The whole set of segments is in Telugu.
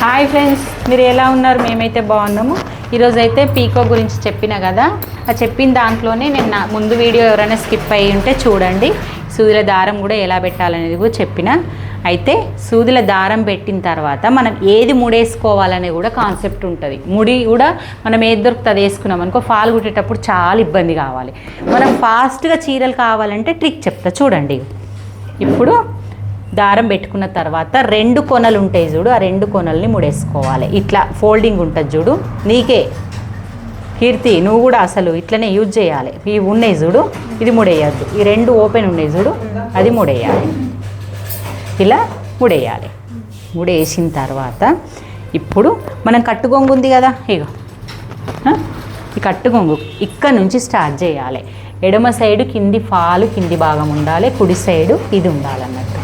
హాయ్ ఫ్రెండ్స్ మీరు ఎలా ఉన్నారు? మేమైతే బాగున్నాము. ఈరోజు అయితే పీకో గురించి చెప్పిన కదా ఆ చెప్పిన దాంట్లోనే నేను నా ముందు వీడియో ఎవరైనా స్కిప్ అయ్యి ఉంటే చూడండి. సూదుల దారం కూడా ఎలా పెట్టాలనేది కూడా చెప్పిన. అయితే సూదుల దారం పెట్టిన తర్వాత మనం ఏది ముడేసుకోవాలనే కూడా కాన్సెప్ట్ ఉంటుంది. ముడి కూడా మనం ఏది దొరుకుతుంది అది వేసుకున్నాం అనుకో ఫాల్ కుట్టేటప్పుడు చాలా ఇబ్బంది కావాలి. మనం ఫాస్ట్గా చీరలు కావాలంటే ట్రిక్ చెప్తా చూడండి. ఇప్పుడు దారం పెట్టుకున్న తర్వాత రెండు కొనలు ఉంటాయి చూడు ఆ రెండు కొనల్ని ముడేసుకోవాలి. ఇట్లా ఫోల్డింగ్ ఉంటుంది చూడు. నీకే. కీర్తి నువ్వు కూడా అసలు ఇట్లనే యూజ్ చేయాలి. ఇవి ఉన్నాయి చూడు ఇది ముడేయద్దు. ఈ రెండు ఓపెన్ ఉన్నాయి చూడు అది ముడేయాలి. ఇలా ముడేయాలి. ముడేసిన తర్వాత ఇప్పుడు మనం కట్టుగొంగు ఉంది కదా ఇగో. ఈ కట్టుగొంగు ఇక్కడ నుంచి స్టార్ట్ చేయాలి. ఎడమ సైడు కింది ఫాలు కింది భాగం ఉండాలి కుడి సైడు ఇది ఉండాలన్నట్టు.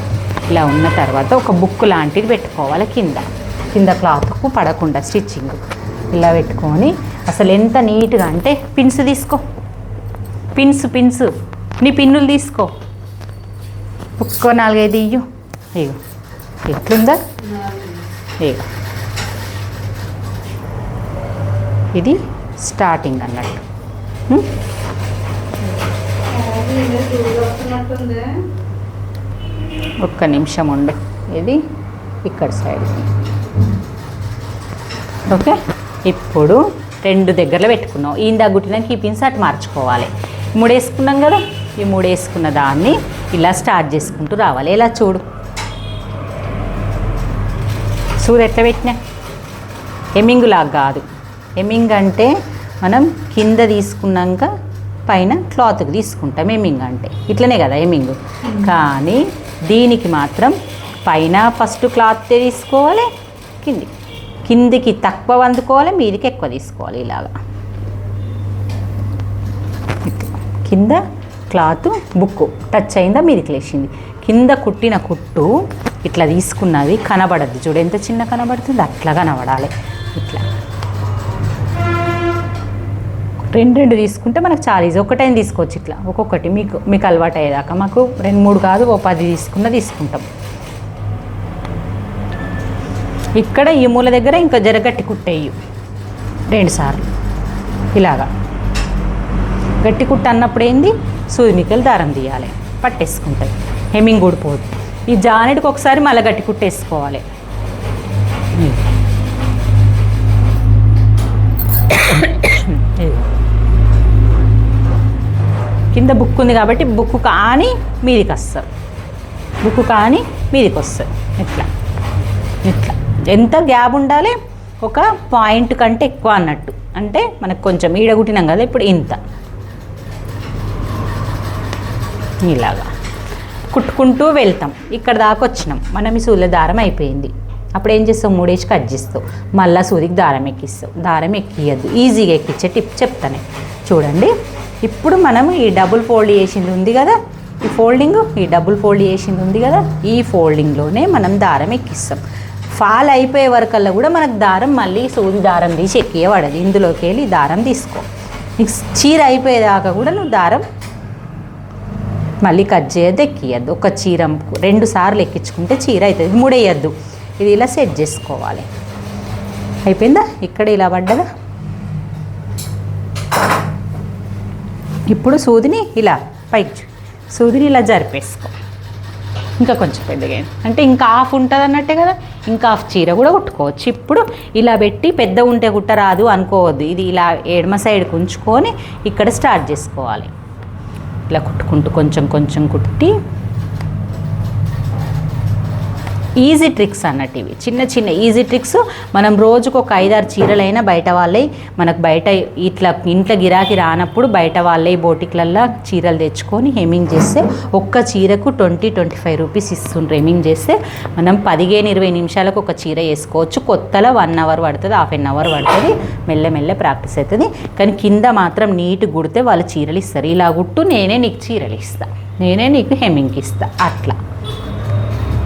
ఇలా ఉన్న తర్వాత ఒక బుక్ లాంటిది పెట్టుకోవాలి కింద. కింద క్లాత్కు పడకుండా స్టిచ్చింగ్ ఇలా పెట్టుకొని అసలు ఎంత నీట్గా అంటే పిన్స్ తీసుకో. పిన్స్ పిన్స్ నీ పిన్నులు తీసుకో. ఒక్క నాలుగైదు ఇయ్యు. ఇగో. ఎట్లుందా? ఇగో. ఇది స్టార్టింగ్ అన్నట్టు? ఒక్క నిమిషం ఉండు. ఇది ఇక్కడ సైడ్ ఓకే? ఇప్పుడు రెండు దగ్గరలో పెట్టుకున్నాం ఈందా గుట్టినాక ఈ పిన్స్ అటు మార్చుకోవాలి. మూడేసుకున్నాం కదా? ఈ మూడు వేసుకున్న దాన్ని ఇలా స్టార్ట్ చేసుకుంటూ రావాలి. ఇలా చూడు? చూడు ఎట్లా పెట్టినా? ఎమ్మింగ్ లాగా కాదు. ఎమ్మింగ్ అంటే మనం కింద తీసుకున్నాక పైన క్లాత్కి తీసుకుంటాం. ఎమ్మింగ్ అంటే. ఇట్లనే కదా ఎమ్మింగ్ కానీ దీనికి మాత్రం పైన ఫస్ట్ క్లాత్ తీసుకోవాలి కింది. కిందికి తక్కువ అందుకోవాలి మీదికి ఎక్కువ తీసుకోవాలి ఇలాగా. కింద క్లాత్ బుక్ టచ్ అయిందా మీదికి లేచింది. కింద కుట్టిన కుట్టు ఇట్లా తీసుకున్నది కనబడద్దు చూడు ఎంత చిన్న కనబడుతుంది అట్లా కనబడాలి. ఇట్లా. రెండు రెండు తీసుకుంటే మనకు చాలా ఈజీ. ఒకటైనా తీసుకోవచ్చు ఇట్లా. ఒక్కొక్కటి మీకు మీకు అలవాటు అయ్యేదాకా. మాకు రెండు మూడు కాదు ఓ పది తీసుకున్న తీసుకుంటాం. ఇక్కడ ఈ మూల దగ్గర ఇంకా జరగట్టి కుట్టేయు. రెండు సార్లు. ఇలాగా. గట్టి కుట్ట అన్నప్పుడు ఏంది? సూదినికలు దారం తీయాలి. పట్టేసుకుంటుంది హెమ్మింగ్ ఊడిపోదు ఈ జానెట్కి ఒకసారి మళ్ళీ గట్టి కుట్టేసుకోవాలి. కింద బుక్ ఉంది కాబట్టి బుక్ కాని మీదికి వస్తారు బుక్ కాని మీదికి వస్తారు ఇట్లా. ఇట్లా. ఎంత గ్యాప్ ఉండాలి? ఒక పాయింట్ కంటే ఎక్కువ అన్నట్టు. అంటే మనకు కొంచెం ఈడగుట్టినాం కదా ఇప్పుడు ఇంత. ఇలాగా. కుట్టుకుంటూ వెళ్తాం. ఇక్కడ దాకా వచ్చినాం. మనం ఈ సూర్యుల దారం అయిపోయింది. అప్పుడు ఏం చేస్తావు? మూడేసి కట్ చేస్తావు. మళ్ళీ సూదికి దారం ఎక్కిస్తావు. దారం ఎక్కియద్దు. ఈజీగా ఎక్కించే టిప్ చెప్తానే. చూడండి. ఇప్పుడు మనం ఈ డబుల్ ఫోల్డ్ చేసింది ఉంది కదా? ఈ ఫోల్డింగ్ ఈ డబుల్ ఫోల్డ్ చేసింది ఉంది కదా? ఈ ఫోల్డింగ్లోనే మనం దారం ఎక్కిస్తాం. ఫాల్ అయిపోయే వరకల్లా కూడా మనకు దారం మళ్ళీ సూది దారం తీసి ఎక్కియబడదు ఇందులోకి వెళ్ళి దారం తీసుకో. నీకు చీర అయిపోయేదాకా కూడా నువ్వు దారం మళ్ళీ కట్ చేయద్దు ఎక్కియద్దు. ఒక చీర రెండు సార్లు ఎక్కించుకుంటే చీర అవుతుంది మూడేయద్దు. ఇది ఇలా సెట్ చేసుకోవాలి. అయిపోయిందా? ఇక్కడ ఇలా పడ్డదా? ఇప్పుడు సూదిని ఇలా పైకి సూదిని ఇలా జరిపేసుకో. ఇంకా కొంచెం పెద్దగా అంటే ఇంకా హాఫ్ ఉంటుంది అన్నట్టే కదా? ఇంకా హాఫ్ చీర కూడా కుట్టుకోవచ్చు. ఇప్పుడు ఇలా పెట్టి పెద్ద ఉంటే కుట్టరాదు అనుకోవద్దు. ఇది ఇలా ఎడమ సైడ్కి ఉంచుకొని ఇక్కడ స్టార్ట్ చేసుకోవాలి. ఇలా కుట్టుకుంటూ కొంచెం కొంచెం కుట్టి ఈజీ ట్రిక్స్ అన్నట్టు ఇవి చిన్న చిన్న ఈజీ ట్రిక్స్. మనం రోజుకు ఒక ఐదారు చీరలైనా బయట వాళ్ళే మనకు బయట ఇట్లా ఇంట్లో గిరాకీ రానప్పుడు బయట వాళ్ళే బోటిక్లల్లో చీరలు తెచ్చుకొని హెమ్మింగ్ చేస్తే ఒక్క చీరకు ట్వంటీ ట్వంటీ ఫైవ్ రూపీస్ ఇస్తుండ్రు హెమ్మింగ్ చేస్తే మనం పదిహేను ఇరవై నిమిషాలకు ఒక చీర వేసుకోవచ్చు. కొత్తలో వన్ అవర్ పడుతుంది హాఫ్ ఎన్ అవర్ పడుతుంది మెల్లమెల్ల ప్రాక్టీస్ అవుతుంది కానీ కింద మాత్రం నీట్ కుడితే వాళ్ళు చీరలు ఇస్తారు. ఇలా గుట్టు నేనే నీకు చీరలు ఇస్తాను నేనే నీకు హెమ్మింగ్కి ఇస్తా. అట్లా.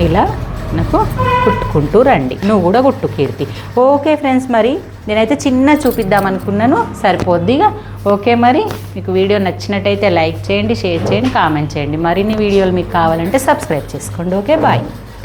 ఇలా నాకు కుట్టుకుంటూ రండి. నువ్వు కూడా కుట్టు కీర్తి. ఓకే ఫ్రెండ్స్ మరి నేనైతే చిన్న చూపిద్దాం అనుకున్నాను సరిపోద్దిగా. ఓకే మరి మీకు వీడియో నచ్చినట్టయితే లైక్ చేయండి షేర్ చేయండి కామెంట్ చేయండి. మరిన్ని వీడియోలు మీకు కావాలంటే సబ్స్క్రైబ్ చేసుకోండి. Okay bye.